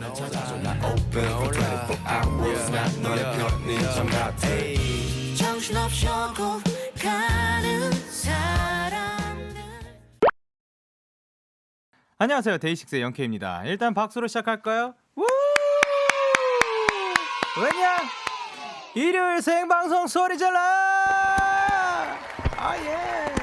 난 찾아줘 나 open for 24 hours 난 너의 편인 점 같아 정신없이 오고 가는 사람들 안녕하세요. 데이식스의 영케입니다. 일단 박수로 시작할까요? 우! 왜냐? 일요일 생방송 소리 질러! 아 예.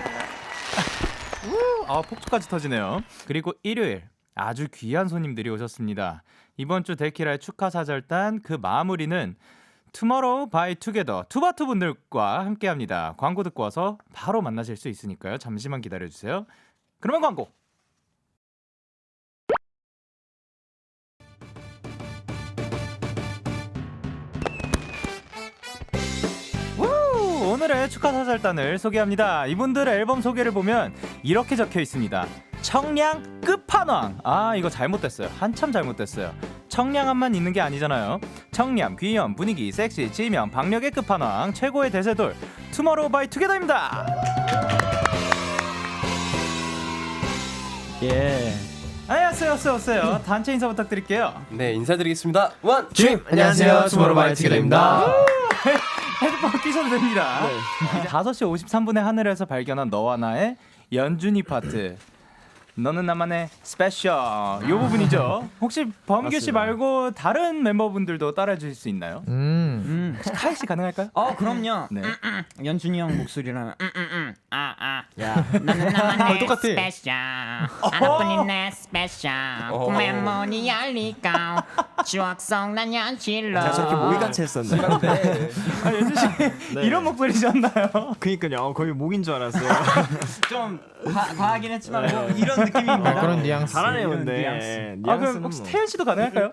우! 아 폭주까지 터지네요. 그리고 일요일 아주 귀한 손님들이 오셨습니다. 이번 주 데키라의 축하 사절단 그 마무리는 투모로우 바이 투게더 투바투 분들과 함께합니다. 광고 듣고 와서 바로 만나실 수 있으니까요. 잠시만 기다려 주세요. 그러면 광고. 우! 오늘의 축하 사절단을 소개합니다. 이분들의 앨범 소개를 보면 이렇게 적혀 있습니다. 청량 끝판왕. 아 이거 잘못됐어요. 한참 잘못됐어요. 청량함만 있는 게 아니잖아요. 청량, 귀염, 분위기, 섹시, 지명, 박력의 끝판왕, 최고의 대세돌, 투모로우 바이 투게더입니다. 예. 안녕하세요, 어서 오세요. 단체 인사 부탁드릴게요. 네 인사드리겠습니다. 원 주임 안녕하세요 투모로우바이 투게더입니다 헤드폰 끼셔도 됩니다. 이제 5시 53분에 하늘에서 발견한 너와 나의 연준이 파트. 너는 나만의 스페셜 이 부분이죠. 혹시 범규 씨 말고 다른 멤버분들도 따라해 주실 수 있나요? 음. 혹시 카이 씨 가능할까요? 어 그럼요. 네. 연준이 형 목소리랑 아아 야 나만의 똑같아. 스페셜 하나뿐인 내 스페셜 꿈의 문이 열리고 추억 속 난 현실로 제가 저렇게 모의같이 했었나요? 아, 연준 씨 이런 목소리셨나요? 그니까요 거의 목인 줄 알았어요 좀 과, 과하긴 했지만 뭐 이런 느낌입니다. 아, 그런 뉘앙스. 잘하네요 근데 뉘앙스. 아 그럼 혹시 뭐. 태연 씨도 가능할까요?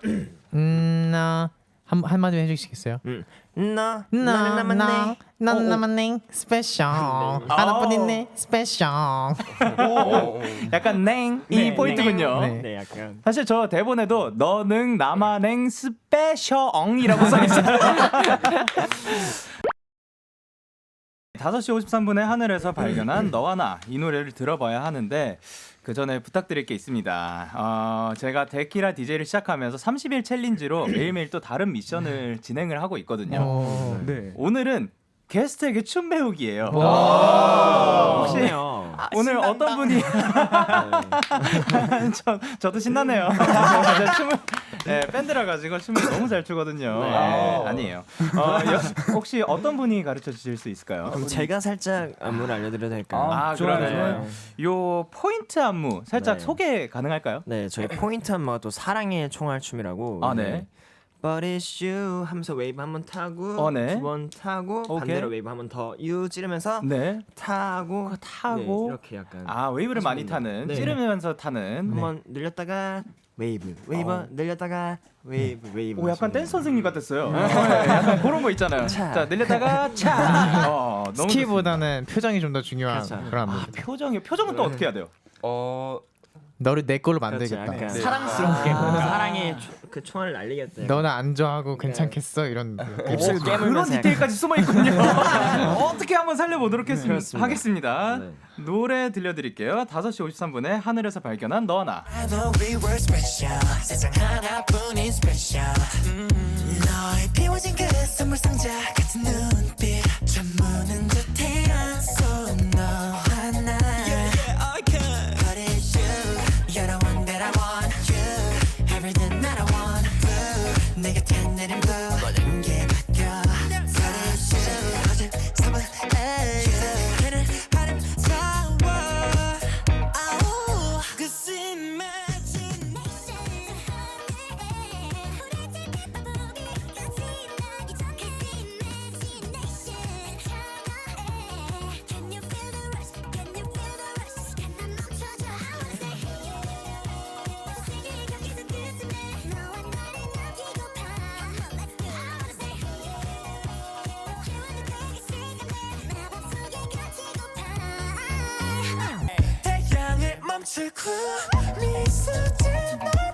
음, 나, 한, 한마디 해주시겠어요? 나 나, 나는 나, 남았네 난 나만의 스페셜. 하나뿐인 내 스페셜. 약간 냉이 네, 포인트군요. 네. 네 약간 사실 저 대본에도 너는 나만행 스페셜이라고 써있어요. 5시 53분에 하늘에서 발견한 너와 나 이 노래를 들어봐야 하는데 그 전에 부탁드릴 게 있습니다. 어, 제가 데키라 DJ를 시작하면서 30일 챌린지로 매일매일 또 다른 미션을 진행을 하고 있거든요. 오. 네 오늘은 게스트에게 춤 배우기예요. 오늘 어떤 분이 저 저도 신나네요. 제가 춤을 네, 밴드라 가지고 춤을 너무 잘 추거든요. 네. 네, 아니에요. 어, 여- 혹시 어떤 분이 가르쳐 주실 수 있을까요? 그럼 제가 살짝 안무를 알려드려도 될까요? 아, 좋아요, 그러네. 좋아요. 요 포인트 안무 살짝 네. 소개 가능할까요? 네 저희 포인트 안무가 또 사랑의 총알춤이라고 아, 네. But it's you 하면서 웨이브 한 번 타고 어, 네. 두 번 타고 오케이. 반대로 웨이브 한 번더 U 찌르면서 네. 타고 타고. 네, 이렇게 약간 아 웨이브를 많이 타는 네. 찌르면서 타는. 한 번 늘렸다가 웨이브 웨이브 어. 늘렸다가 웨이브 웨이브 오 약간 하시는 댄스 선생님 같았어요. 네, 약간 그런 거 있잖아요. 차. 자 늘렸다가 차. 어, 너무. 스킬보다는 표정이 좀 더 중요한 그렇죠. 그런 아, 안무. 표정이 표정은 또 어떻게 해야 돼요? 어 너를 내 걸로 만들겠다. 약간 사랑스럽게 뭔가. 사랑의 초- 그 총알을 날리겠다 너는 안 좋아하고 괜찮겠어 이런. 입술 어, 그런 깨물면서 디테일까지 숨어 있군요. 어떻게 한번 살려보도록 했, 그렇습니다. 하겠습니다. 네. 노래 들려드릴게요. 5시 53분에 하늘에서 발견한 너와 나. I know we were special 세상 하나뿐인 special 너의 비워진 그 선물 상자 같은 눈빛 전무는 듯 태양을 멈추고 미소짓 나쁘지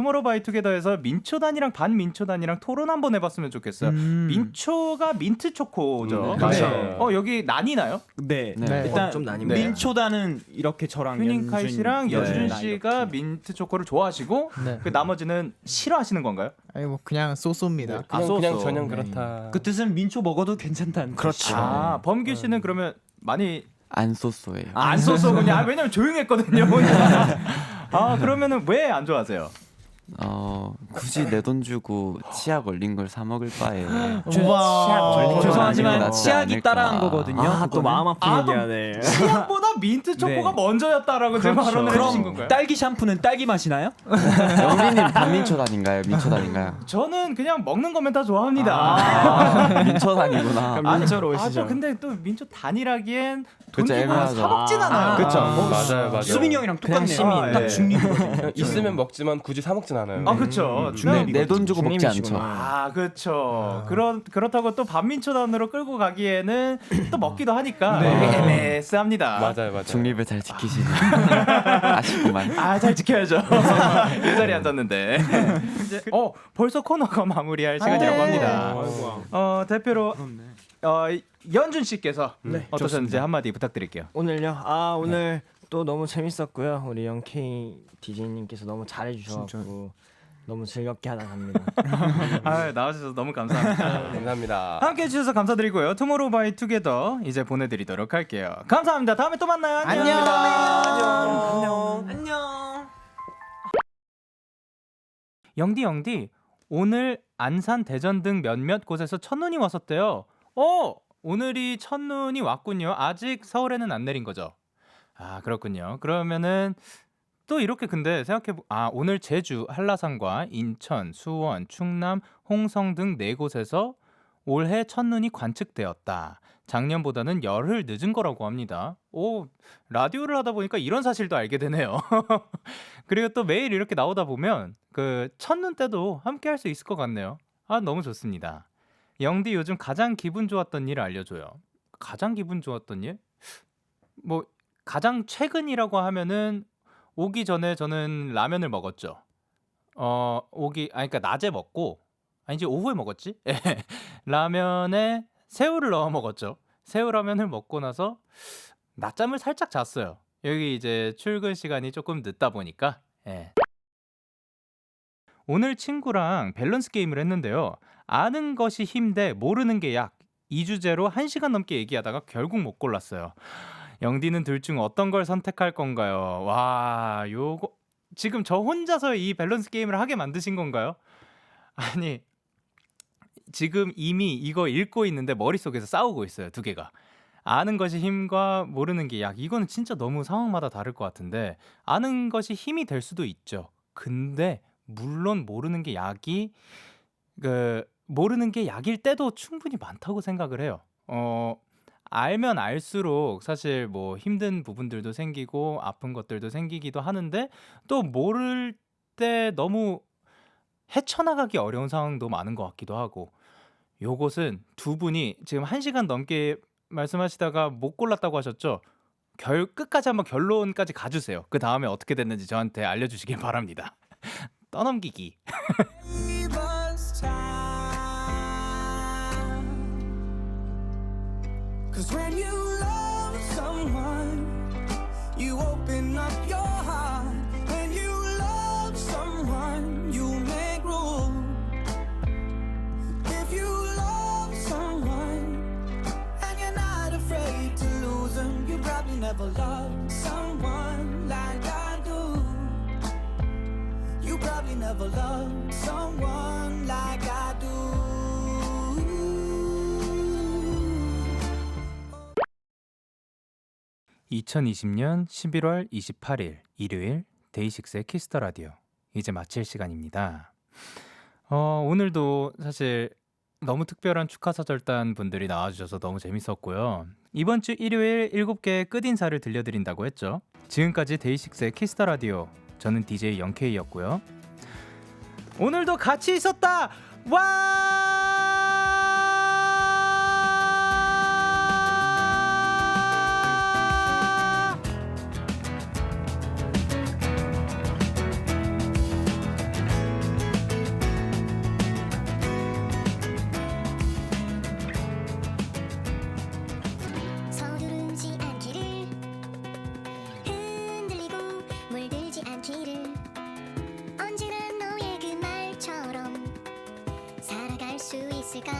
투모로우 투모로우바이투게더에서 민초단이랑 반민초단이랑 토론 한번 해봤으면 좋겠어요. 민초가 민트 초코죠. 음, 그렇죠. 네. 어 여기 나뉘나요? 네. 네. 일단 어, 좀 나뉩니다. 민초단은 이렇게 저랑 휴닝카이 연준 씨랑 네. 여준 나 씨가 이렇게. 민트 초코를 좋아하시고 네. 그 나머지는 싫어하시는 건가요? 아니 뭐 그냥 소소입니다. 아, 그냥, 소스. 그냥 전혀 네. 그렇다. 그 뜻은 민초 먹어도 괜찮다는 그렇죠. 아 범규 씨는 그러면 많이 안 소소해요. 안 그냥 아, 왜냐면 조용했거든요. 아 그러면은 왜 안 좋아하세요? 어 굳이 내 돈 주고 치약 얼린 걸 사 먹을 바에 우와. 죄송하지만 낫지 치약이 않을까. 따라한 거거든요. 아, 또 마음 아픈 아, 얘기하네. 치약보다 민트 초코가 네. 먼저였다라고 지금 그렇죠. 발언을 해주신 건가요? 딸기 샴푸는 딸기 맛이 나요? 영빈님 반민초단인가요? 민초단인가요? 저는 그냥 먹는 거면 다 좋아합니다. 아, 민초단이구나. 그럼 민초로 아, 오시죠. 저 근데 또 민초 단이라기엔 돈 그쵸, 주고 애매하죠. 사 먹진 않아요. 그쵸. 맞아요, 맞아요. 수빈이 형이랑 똑같네요. 시민. 딱 네. 중립이거든요. 그냥 있으면 먹지만 굳이 사 먹진 않아요. 아 그쵸. 중립이- 내돈 주고 먹지 않죠. 중립이시구나. 아 그렇죠. 그런 그렇다고 또 반민초단으로 끌고 가기에는 또 먹기도 하니까 네. 애매스합니다. 맞아요, 맞아요. 중립을 잘. 아쉽구만. 아잘 지켜야죠. 이 자리에 앉았는데. 이제 어 벌써 코너가 마무리할 시간이라고 합니다. 어 대표로 어 연준 씨께서 어떠셨는지 한마디 부탁드릴게요. 오늘요? 아 오늘 또 너무 재밌었고요. 우리 영케이 디제이님께서 너무 잘해주셔서 너무 즐겁게 하다 갑니다. 아 나와주셔서 너무 감사합니다. 감사합니다. 함께 해주셔서 감사드리고요. 투모로우바이투게더 이제 보내드리도록 할게요. 감사합니다. 다음에 또 만나요. 안녕. 안녕. 안녕. 영디 영디 오늘 안산 대전 등 몇몇 곳에서 첫눈이 왔었대요. 어 오늘이 첫눈이 왔군요. 아직 서울에는 안 내린 거죠. 아 그렇군요. 그러면은 또 이렇게 근데 생각해 보 아 오늘 제주 한라산과 인천, 수원, 충남, 홍성 등 네 곳에서 올해 첫눈이 관측되었다. 작년보다는 열흘 늦은 거라고 합니다. 오 라디오를 하다 보니까 이런 사실도 알게 되네요. 그리고 또 매일 이렇게 나오다 보면 그 첫눈 때도 함께 할 수 있을 것 같네요. 아 너무 좋습니다. 영디 요즘 가장 기분 좋았던 일 알려줘요. 가장 기분 좋았던 일? 뭐 가장 최근이라고 하면은 오기 전에 저는 라면을 먹었죠. 어 오기 아니 그러니까 낮에 먹고 아니지 오후에 먹었지? 예. 라면에 새우를 넣어 먹었죠. 새우 라면을 먹고 나서 낮잠을 살짝 잤어요. 여기 이제 출근 시간이 조금 늦다 보니까. 예. 오늘 친구랑 밸런스 게임을 했는데요. 아는 것이 힘대 모르는 게 약. 이 주제로 1시간 넘게 얘기하다가 결국 못 골랐어요. 영디는 둘 중 어떤 걸 선택할 건가요? 와, 요거 지금 저 혼자서 이 밸런스 게임을 하게 만드신 건가요? 아니, 지금 이미 이거 읽고 있는데 머릿속에서 싸우고 있어요, 두 개가. 아는 것이 힘과 모르는 게 약. 이거는 진짜 너무 상황마다 다를 것 같은데 아는 것이 힘이 될 수도 있죠. 근데 물론 모르는 게 약이 그 모르는 게 약일 때도 충분히 많다고 생각을 해요. 어 알면 알수록 사실 뭐 힘든 부분들도 생기고 아픈 것들도 생기기도 하는데 또 모를 때 너무 헤쳐나가기 어려운 상황도 많은 것 같기도 하고 요것은 두 분이 지금 한 시간 넘게 말씀하시다가 못 골랐다고 하셨죠? 결 끝까지 한번 결론까지 가 주세요. 그 다음에 어떻게 됐는지 저한테 알려 주시길 바랍니다. 떠넘기기. Cause when you love someone, you open up 2020년 11월 28일 일요일 데이식스의 키스터 라디오 이제 마칠 시간입니다. 어, 오늘도 사실 너무 특별한 축하 사절단 분들이 나와주셔서 너무 재밌었고요. 이번 주 일요일 7개의 끝 인사를 들려드린다고 했죠. 지금까지 데이식스의 키스터 라디오 저는 DJ 영케이였고요. 오늘도 같이 있었다. 와! 수 있을까?